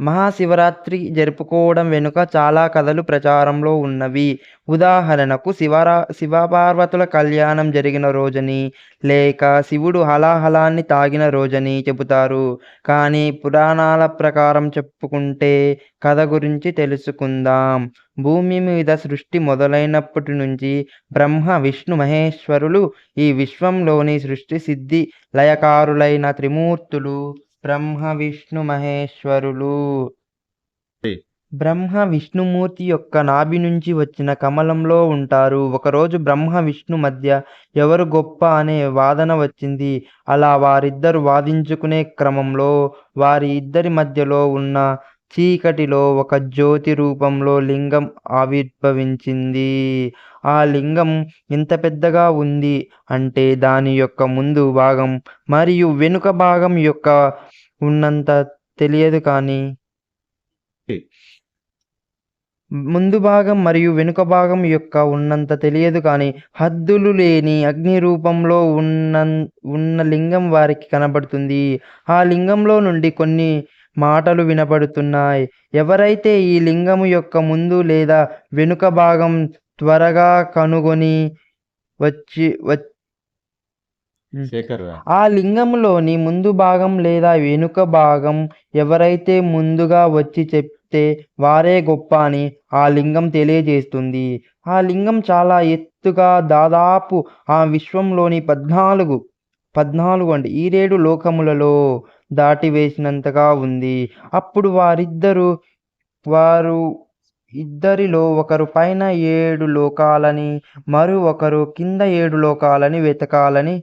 మహాశివరాత్రి జరుపుకోవడం వెనుక చాలా కథలు ప్రచారంలో ఉన్నవి. ఉదాహరణకు శివరా శివపార్వతుల కళ్యాణం జరిగిన రోజని, లేక శివుడు హలాహలాన్ని తాగిన రోజని చెబుతారు. కానీ పురాణాల ప్రకారం చెప్పుకుంటే కథ గురించి తెలుసుకుందాం. భూమి మీద సృష్టి మొదలైనప్పటి నుంచి బ్రహ్మ, విష్ణు మహేశ్వరులు ఈ విశ్వంలోని సృష్టి సిద్ధి లయకారులైన త్రిమూర్తులు బ్రహ్మ, విష్ణు మహేశ్వరులు. బ్రహ్మ విష్ణుమూర్తి యొక్క నాభి నుంచి వచ్చిన కమలంలో ఉంటారు. ఒకరోజు బ్రహ్మ, విష్ణు మధ్య ఎవరు గొప్ప అనే వాదన వచ్చింది. అలా వారిద్దరూ వాదించుకునే క్రమంలో వారి ఇద్దరి మధ్యలో ఉన్న చీకటిలో ఒక జ్యోతి రూపంలో లింగం ఆవిర్భవించింది. ఆ లింగం ఇంత పెద్దగా ఉంది అంటే దాని యొక్క ముందు భాగం మరియు వెనుక భాగం యొక్క ఉన్నంత తెలియదు కానీ ముందు భాగం మరియు వెనుక భాగం యొక్క ఉన్నంత తెలియదు కానీ హద్దులు లేని అగ్ని రూపంలో ఉన్న ఉన్న లింగం వారికి కనబడుతుంది. ఆ లింగంలో నుండి కొన్ని మాటలు వినపడుతున్నాయి. ఎవరైతే ఈ లింగము యొక్క ముందు లేదా వెనుక భాగం త్వరగా కనుగొని వచ్చి వచ్ ఆ లింగంలోని ముందు భాగం లేదా వెనుక భాగం ఎవరైతే ముందుగా వచ్చి చెప్తే వారే గొప్ప అని ఆ లింగం తెలియజేస్తుంది. ఆ లింగం చాలా ఎత్తుగా దాదాపు ఆ విశ్వంలోని పద్నాలుగు పద్నాలుగు అంటే ఈరేడు లోకములలో దాటివేసినంతగా ఉంది. అప్పుడు వారిద్దరూ వారు ఇద్దరిలో ఒకరు పైన ఏడు లోకాలని, మరొకరు కింద ఏడు లోకాలని వెతకాలని